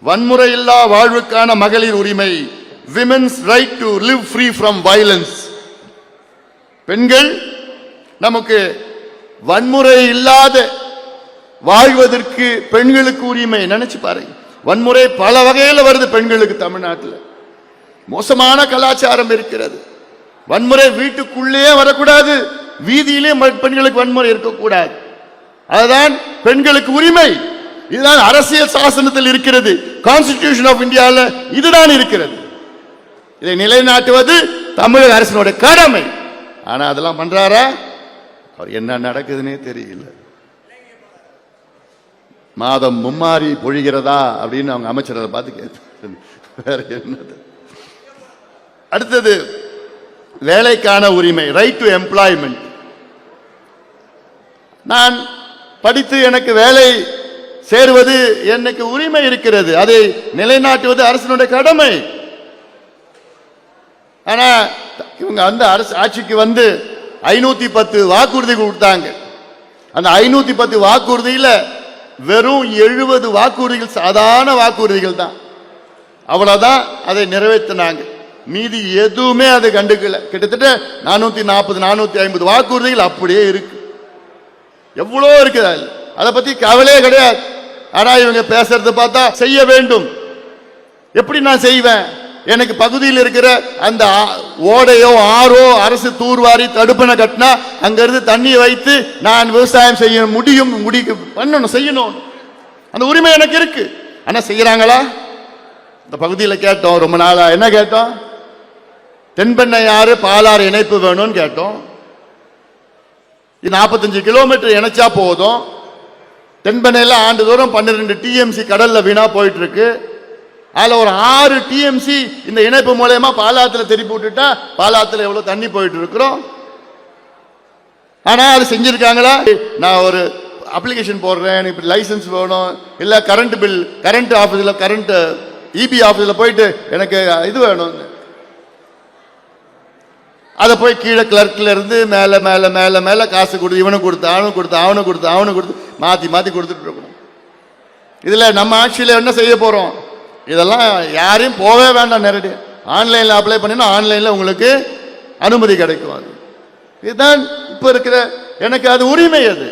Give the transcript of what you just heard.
வன்முறை இல்லா வாழ்வுக்கான மகளிர் உரிமை women's right to live free from violence பெண்கள் நமக்கு வன்முறை இல்லாத வாழ்வதற்கு பெண்களுக்கு உரிமை. நினைச்சு பாருங்க வன்முறை பல வகையில் வருது பெண்களுக்கு தமிழ்நாட்டில். மோசமான கலாச்சாரம் இருக்கிறது. வன்முறை வீட்டுக்குள்ளேயே வரக்கூடாது. வீதியிலே பெண்களுக்கு வன்முறை இருக்கக்கூடாது. அதுதான் பெண்களுக்கு உரிமை. இதுதான் அரசியல் சாசனத்தில் இருக்கிறது. கான்ஸ்டிடியூஷன் ஆஃப் இந்தியாவில் இதுதான் இருக்கிறது. இதை நிலைநாட்டுவது தமிழக அரசினுடைய கடமை. ஆனா அதெல்லாம் பண்றாரா? அவர் என்ன நடக்குதுன்னே தெரியல. மாதம் மும்மாரி பொழிகிறதா அப்படின்னு அவங்க அமைச்சரை பார்த்து கேட்டு வேற என்னது? அடுத்தது வேலைக்கான உரிமை ரைட் டு எம்ப்ளாய்மெண்ட் நான் படித்து எனக்கு வேலை சேருவது என்னைக்கு உரிமை இருக்கிறது? அதை நிலைநாட்டுவது அரசினுடைய கடமை. ஆனா இவங்க அந்த அரசு ஆட்சிக்கு வந்து ஐநூத்தி பத்து வாக்குறுதி கொடுத்தாங்க. அந்த ஐநூத்தி பத்து வாக்குறுதியில வெறும் எழுபது வாக்குறுதிகள் சாதாரண வாக்குறுதிகள் தான். அவ்வளவுதான் அதை நிறைவேற்றினாங்க. மீதி எதுவுமே அதை கண்டுக்கல. கிட்டத்தட்ட நானூத்தி நாற்பது நானூத்தி ஐம்பது வாக்குறுதிகள் அப்படியே இருக்கு. எவ்வளோ இருக்குது அதை பத்தி கவலையே கிடையாது. ஆனா இவங்க பேசுறது பார்த்தா செய்ய வேண்டும். எப்படி நான் செய்வேன்? எனக்கு பகுதியில் இருக்கிற அந்த ஆ- ஓடையோ ஆறோ அரசு தூர்வாரி தடுப்பணை கட்டினா அங்கிருந்து தண்ணி வைத்து நான் விவசாயம் செய்ய முடியும் முடி பண்ணணும் செய்யணும். அந்த உரிமை எனக்கு இருக்கு. ஆனா செய்யறாங்களா? இந்த பகுதியில் கேட்டோம் ரொம்ப நாளா. என்ன கேட்டோம்? தென்பெண்ணை ஆறு பாலாறு இணைப்பு வேணும்னு கேட்டோம். இது நாற்பத்தஞ்சு கிலோமீட்டர் இணைச்சா போதும். தென்பெண்ணையில் ஆண்டுதோறும் பன்னிரெண்டு டிஎம்சி கடலில் வீணாக போயிட்டு இருக்கு அதில் ஒரு ஆறு டிஎம்சி இந்த இணைப்பு மூலயமா பாலாத்தில் திருப்பி விட்டுட்டா பாலாத்தில் எவ்வளோ தண்ணி போயிட்டு இருக்கிறோம் ஆனால் அது செஞ்சுருக்காங்களா? நான் ஒரு அப்ளிகேஷன் போடுறேன் எனக்கு இப்படி லைசன்ஸ் வேணும் இல்லை கரண்ட் பில் கரண்ட் ஆஃபீஸில் கரண்ட் இபி ஆஃபீஸில் போயிட்டு எனக்கு இது வேணும். அதை போய் கீழே கிளர்க்கில் இருந்து மேலே மேலே மேலே மேலே காசு கொடுத்து இவனுக்கு கொடுத்து அவனுக்கு கொடுத்து அவனுக்கு கொடுத்து அவனுக்கு கொடுத்து. மாற்றி மாற்றி கொடுத்துட்டு இருக்கணும். இதில் நம்ம ஆட்சியில் என்ன செய்ய போகிறோம் இதெல்லாம் யாரையும் போகவே வேண்டாம் நேரடி ஆன்லைனில் அப்ளை பண்ணினா ஆன்லைனில் உங்களுக்கு அனுமதி கிடைக்கும் அது. இதுதான் இப்போ இருக்கிற எனக்கு அது உரிமை அது.